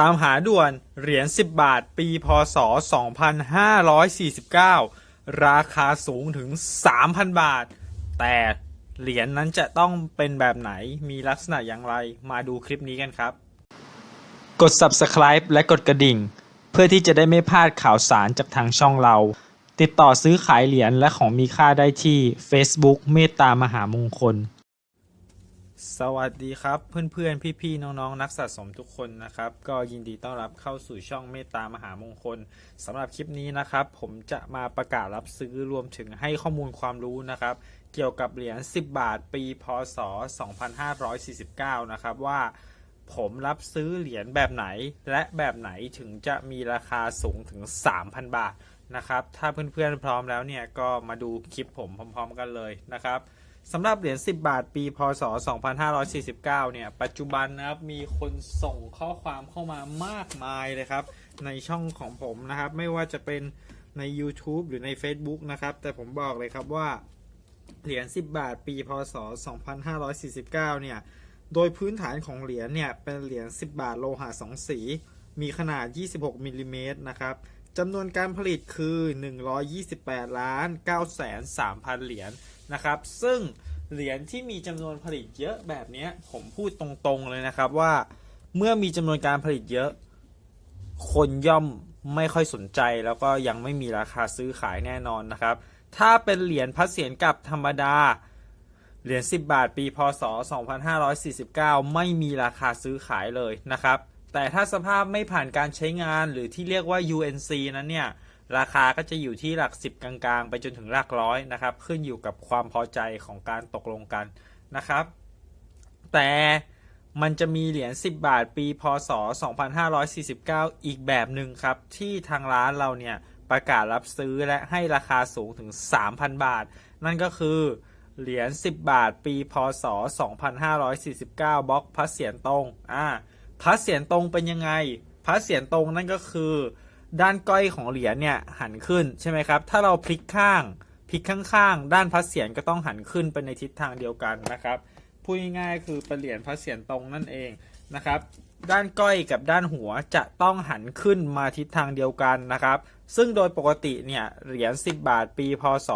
ตามหาด่วนเหรียญ 10 บาท ปี พศ 2549 ราคาสูงถึง 3,000 บาท แต่เหรียญนั้นจะต้องเป็นแบบไหน มีลักษณะอย่างไร มาดูคลิปนี้กันครับ กด subscribe และกดกระดิ่ง เพื่อที่จะได้ไม่พลาดข่าวสารจากทางช่องเรา ติดต่อซื้อขายเหรียญและของมีค่าได้ที่ Facebook เมตตามหามงคล สวัสดีครับเพื่อนๆ พี่ๆ น้องๆ นักสะสมทุกคนนะครับ ก็ยินดีต้อนรับเข้าสู่ช่องเมตตามหามงคลสำหรับคลิปนี้นะครับ ผมจะมาประกาศรับซื้อรวมถึงให้ข้อมูลความรู้นะครับ เกี่ยวกับเหรียญ 10 บาทปีพศ 2549 นะครับว่าผมรับซื้อเหรียญแบบไหนและแบบไหนถึงจะมีราคาสูงถึง 3,000 บาทนะครับ ถ้าเพื่อนๆ พร้อมแล้วเนี่ยก็มาดูคลิปผมพร้อม ๆ กันเลยนะครับ สำหรับเหรียญ 10 บาท ปีพศ 2549 เนี่ย ปัจจุบันนะครับ มีคนส่งข้อความเข้ามามากมายเลยครับ ในช่องของผมนะครับ ไม่ว่าจะเป็นใน YouTube หรือใน Facebook นะครับ แต่ผมบอกเลยครับว่า เหรียญ 10 บาท ปี พศ 2549 เนี่ย โดยพื้นฐานของเหรียญเนี่ย เป็นเหรียญ 10 บาทโลหะ2สี มีขนาด 26มิลลิเมตรนะครับ จำนวนการผลิตคือ 128 ล้าน9แสน3,000เหรียญนะครับ ซึ่งเหรียญที่มีจำนวนผลิตเยอะแบบนี้ผมพูดตรงๆเลยนะครับว่าเมื่อมีจำนวนการผลิตเยอะ คนย่อมไม่ค่อยสนใจแล้วก็ยังไม่มีราคาซื้อขายแน่นอนนะครับ ถ้าเป็นเหรียญพัดเสียนกับธรรมดาเหรียญ10 บาทปีพศ 2549 ไม่มีราคาซื้อขายเลยนะครับ แต่ถ้าสภาพไม่ผ่านการใช้งานหรือที่เรียกว่า UNC นั้นเนี่ย ราคาก็จะอยู่ที่หลัก 10 กลางๆ ไปจนถึงหลักร้อยนะครับ ขึ้นอยู่กับความพอใจของการตกลงกันนะครับ แต่มันจะมีเหรียญ 10 บาทปี พศ 2549 อีกแบบหนึ่งครับ ที่ทางร้านเราเนี่ยประกาศรับซื้อและให้ราคาสูงถึง 3,000 บาท นั่นก็คือเหรียญ 10 บาท ปี พศ 2549 บล็อกพัดเสียนตรง อ่า พัดเสียนตรงเป็นยังไงพัดเสียนตรงนั่นก็คือ ด้านก้อยของเหรียญเนี่ยหันขึ้นใช่ไหมครับ ถ้าเราพลิกข้างพลิกข้างๆ ด้านพัดเสียนก็ต้องหันขึ้นไปในทิศทางเดียวกันนะครับพูดง่ายๆคือเป็นเหรียญพัดเสียนตรงนั่นเองนะครับด้านก้อยกับด้านหัวจะต้องหันขึ้นมาทิศทางเดียวกันนะครับ ซึ่งโดยปกติเนี่ยเหรียญ 10 บาทปี พศ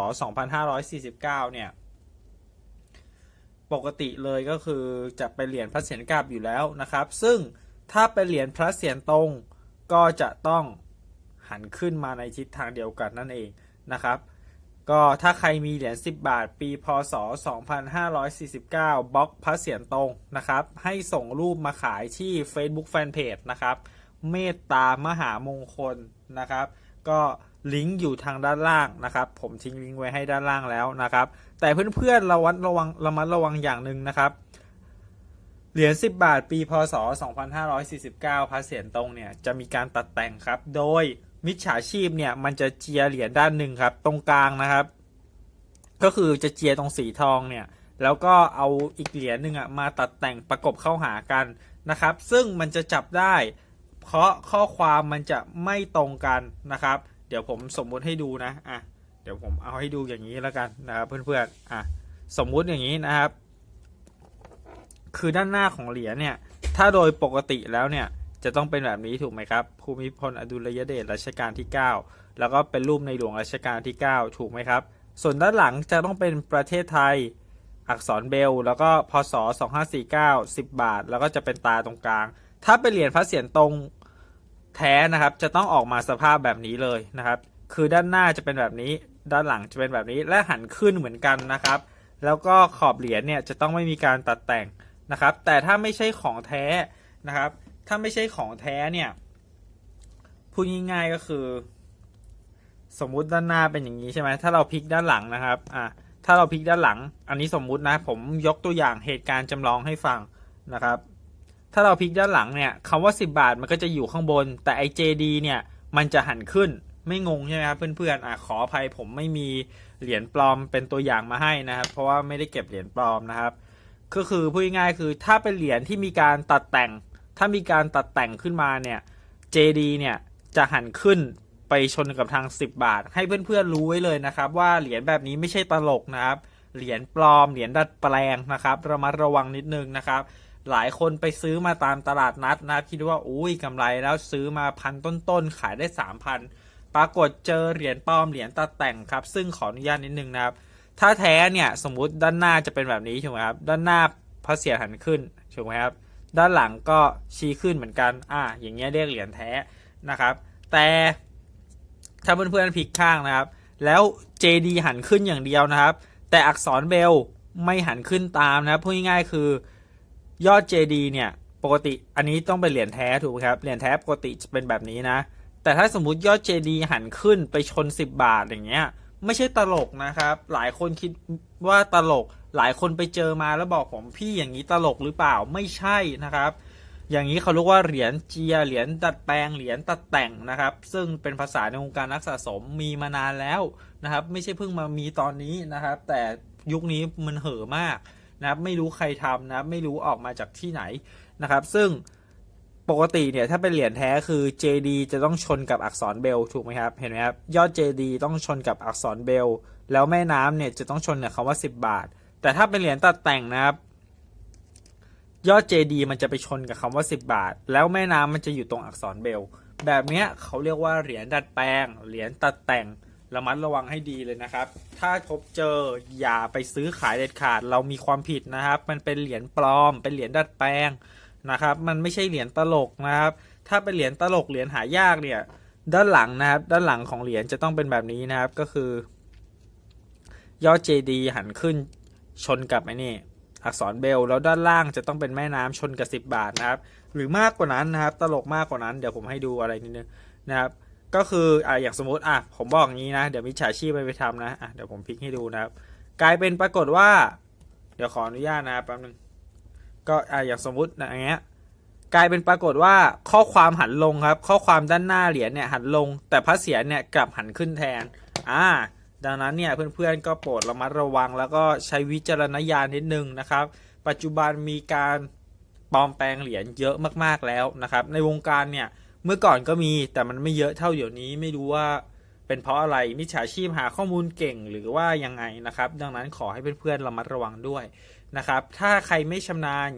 2549 เนี่ย ปกติเลยก็คือจะเป็นเหรียญพระเศียรกาบอยู่แล้วนะครับ ซึ่งถ้าเป็นเหรียญพระเศียรตรงก็จะต้องหันขึ้นมาในทิศทางเดียวกันนั่นเองนะครับ ก็ถ้าใครมีเหรียญ10 บาท ปีพศ 2549บล็อกพระเศียรตรงนะครับ ให้ส่งรูปมาขายที่ Facebook Fanpage นะครับ เมตตามหามงคลนะครับ ก็ ลิงก์อยู่ทางด้านล่างนะครับ ผมทิ้งลิงก์ไว้ให้ด้านล่างแล้วนะครับ แต่เพื่อนๆระวัดระวังระมัดระวังอย่างหนึ่งนะครับ เหรียญ 10 บาท ปี พศ 2549พระเศียรตรงเนี่ยจะมีการตัดแต่งครับ โดยมิจฉาชีพเนี่ยมันจะเจียเหรียญด้านหนึ่งครับ ตรงกลางนะครับ ก็คือจะเจียตรงสีทองเนี่ยแล้วก็เอาอีกเหรียญหนึ่งอะมาตัดแต่งประกบเข้าหากันนะครับ ซึ่งมันจะจับได้ เพราะข้อความมันจะไม่ตรงกันนะครับ ดี๋ยวผมสมมุติให้ดูนะอะเดี๋ยวผมเอาให้ดูอย่างนี้แล้วกันนะครับเพื่อนๆอะสมมุติอย่างนี้นะครับ คือด้านหน้าของเหรียญเนี่ยถ้าโดยปกติแล้วเนี่ยจะต้องเป็นแบบนี้ถูกไหมครับภูมิพลอดุลยเดชรัชกาลที่ 9 แล้วก็เป็นรูปในหลวงรัชกาลที่ 9 ถูกไหมครับ ส่วนด้านหลังจะต้องเป็นประเทศไทยอักษรเบล แล้วก็พศ2549 10 บาท แล้วก็จะเป็นตาตรงกลาง ถ้าเป็นเหรียญพระเศียรตรง แท้นะครับจะต้องออกมาสภาพแบบนี้เลยนะครับ คือด้านหน้าจะเป็นแบบนี้ด้านหลังจะเป็นแบบนี้และหันขึ้นเหมือนกันนะครับ แล้วก็ขอบเหรียญเนี่ยจะต้องไม่มีการตัดแต่งนะครับ แต่ถ้าไม่ใช่ของแท้นะครับ ถ้าไม่ใช่ของแท้เนี่ยพูดง่ายๆก็คือ สมมุติด้านหน้าเป็นอย่างนี้ใช่ไหมถ้าเราพลิกด้านหลังนะครับอะถ้าเราพลิกด้านหลัง อันนี้สมมุตินะผมยกตัวอย่างเหตุการณ์จำลองให้ฟังนะครับ ถ้าเราพลิกด้านหลังเนี่ยคำว่า 10 บาทมันก็จะอยู่ข้างบน แต่ไอ JD เนี่ยมันจะหันขึ้นไม่งงใช่ไหมครับเพื่อนๆอะขออภัยผมไม่มีเหรียญปลอมเป็นตัวอย่างมาให้นะครับ เพราะว่าไม่ได้เก็บเหรียญปลอมนะครับ ก็คือพูดง่ายๆคือถ้าเป็นเหรียญที่มีการตัดแต่ง ถ้ามีการตัดแต่งขึ้นมาเนี่ย JD เนี่ยจะหันขึ้นไปชนกับทาง 10 บาท ให้เพื่อนๆรู้ไว้เลยนะครับ ว่าเหรียญแบบนี้ไม่ใช่ตลกนะครับ เหรียญปลอมเหรียญดัดแปลงนะครับระมัดระวังนิดนึงนะครับ หลายคนไปซื้อมาตามตลาดนัดนะครับคิดว่าอุ้ยกำไรแล้วซื้อมาพันต้นๆขายได้3,000ปรากฏเจอเหรียญปลอมเหรียญตัดแต่งครับ ซึ่งขออนุญาตนิดนึงนะครับ ถ้าแท้เนี่ยสมมุติด้านหน้าจะเป็นแบบนี้ถูกไหมครับ ด้านหน้าพระเสียรหันขึ้นถูกไหมครับ ด้านหลังก็ชี้ขึ้นเหมือนกัน อ่า อย่างเงี้ยเรียกเหรียญแท้นะครับ แต่ถ้าเพื่อนๆพลิกข้างนะครับ แล้ว JD หันขึ้นอย่างเดียวนะครับ แต่อักษรเบลไม่หันขึ้นตามนะครับพูดง่ายๆคือ ยอด JD เนี่ยปกติอันนี้ต้องเป็นเหรียญแท้ถูกไหมครับเหรียญแท้ปกติจะเป็นแบบนี้นะ แต่ถ้าสมมติยอด JD หันขึ้นไปชน 10 บาทอย่างเงี้ยไม่ใช่ตลกนะครับ หลายคนคิดว่าตลก หลายคนไปเจอมาแล้วบอกผมพี่อย่างนี้ตลกหรือเปล่าไม่ใช่นะครับ อย่างนี้เขาเรียกว่าเหรียญเจียเหรียญดัดแปลงเหรียญตัดแต่งนะครับ ซึ่งเป็นภาษาในวงการนักสะสมมีมานานแล้วนะครับ ไม่ใช่เพิ่งมามีตอนนี้นะครับ แต่ยุคนี้มันเห่อมาก นะครับไม่รู้ใครทำนะไม่รู้ออกมาจากที่ไหนนะครับ ซึ่งปกติเนี่ยถ้าเป็นเหรียญแท้คือ JD จะต้องชนกับอักษรเบลถูกไหมครับเห็นไหมครับยอด JD ต้องชนกับอักษรเบล แล้วแม่น้ำเนี่ยจะต้องชนกับคำว่า 10 บาท แต่ถ้าเป็นเหรียญตัดแต่งนะครับยอด JD มันจะไปชนกับคำว่า 10 บาท แล้วแม่น้ำมันจะอยู่ตรงอักษรเบล แบบเนี้ยเขาเรียกว่าเหรียญดัดแปลง เหรียญตัดแต่ง ระมัดระวังให้ดีเลยนะครับ ถ้าพบเจออย่าไปซื้อขายเด็ดขาด เรามีความผิดนะครับ มันเป็นเหรียญปลอม เป็นเหรียญดัดแปลงนะครับ มันไม่ใช่เหรียญตลกนะครับ ถ้าเป็นเหรียญตลกเหรียญหายากเนี่ย ด้านหลังนะครับ ด้านหลังของเหรียญจะต้องเป็นแบบนี้นะครับ ก็คือยอด JD หันขึ้นชนกับไอ้นี่อักษรเบลแล้วด้านล่างจะต้องเป็นแม่น้ำชนกับ 10 บาทนะครับ หรือมากกว่านั้นนะครับ ตลกมากกว่านั้นเดี๋ยวผมให้ดูอะไรนิดนึงนะครับ ก็คืออ่าอย่างสมมติอะผมบอกอย่างนี้นะ เดี๋ยวมิจฉาชีพไปไปทำนะอะเดี๋ยวผมพลิกให้ดูนะครับ กลายเป็นปรากฏว่า เดี๋ยวขออนุญาตนะแป๊บนึงก็อ่าอย่างสมมตินะอย่างเงี้ยกลายเป็นปรากฏว่าข้อความหันลงครับ ข้อความด้านหน้าเหรียญเนี่ยหันลง แต่พระเสียรเนี่ยกลับหันขึ้นแทนอ่าดังนั้นเนี่ยเพื่อนๆก็โปรดระมัดระวัง แล้วก็ใช้วิจารณญาณนิดนึงนะครับ ปัจจุบันมีการปลอมแปลงเหรียญเยอะมากๆแล้วนะครับ ในวงการเนี่ย เมื่อก่อนก็มีแต่มันไม่เยอะเท่าเดี๋ยวนี้ไม่รู้ว่าเป็นเพราะอะไรมิจฉาชีพหาข้อมูลเก่งหรือว่ายังไงนะครับ ดังนั้นขอให้เพื่อนๆระมัดระวังด้วยนะครับ ถ้าใครไม่ชำนาญ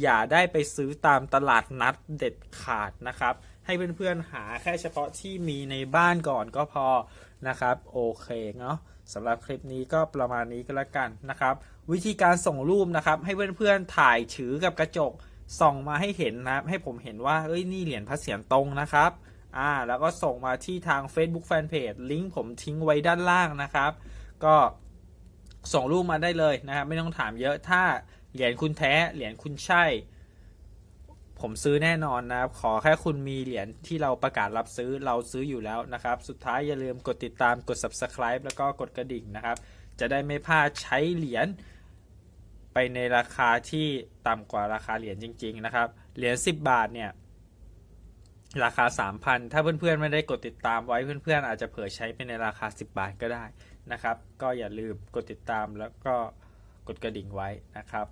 อย่าได้ไปซื้อตามตลาดนัดเด็ดขาดนะครับ ให้เพื่อนๆหาแค่เฉพาะที่มีในบ้านก่อนก็พอนะครับ โอเคเนาะสำหรับคลิปนี้ก็ประมาณนี้ก็แล้วกันนะครับ วิธีการส่งรูปนะครับ ให้เพื่อนๆถ่ายถือกับกระจก ส่องมาให้เห็นนะครับ ให้ผมเห็นว่าเอ้ยนี่เหรียญพระเสียรตรงนะครับอ่าแล้วก็ส่งมาที่ทาง Facebook Fanpage ลิงก์ผมทิ้งไว้ด้านล่างนะครับ ก็ส่งรูปมาได้เลยนะครับ ไม่ต้องถามเยอะถ้าเหรียญคุณแท้ เหรียญคุณใช่ ผมซื้อแน่นอนนะครับ ขอแค่คุณมีเหรียญที่เราประกาศรับซื้อเราซื้ออยู่แล้วนะครับ สุดท้ายอย่าลืมกดติดตามกด subscribe แล้วก็กดกระดิ่งนะครับ จะได้ไม่พลาดใช้เหรียญ ไปในราคาที่ต่ำกว่าราคาเหรียญจริง ๆ นะครับ เหรียญ10 บาทเนี่ยราคา 3,000 ถ้าเพื่อนๆไม่ได้กดติดตามไว้เพื่อนๆ อาจจะเผลอใช้ไปในราคา 10 บาทก็ได้นะครับ ก็อย่าลืมกดติดตามแล้วก็กดกระดิ่งไว้นะครับ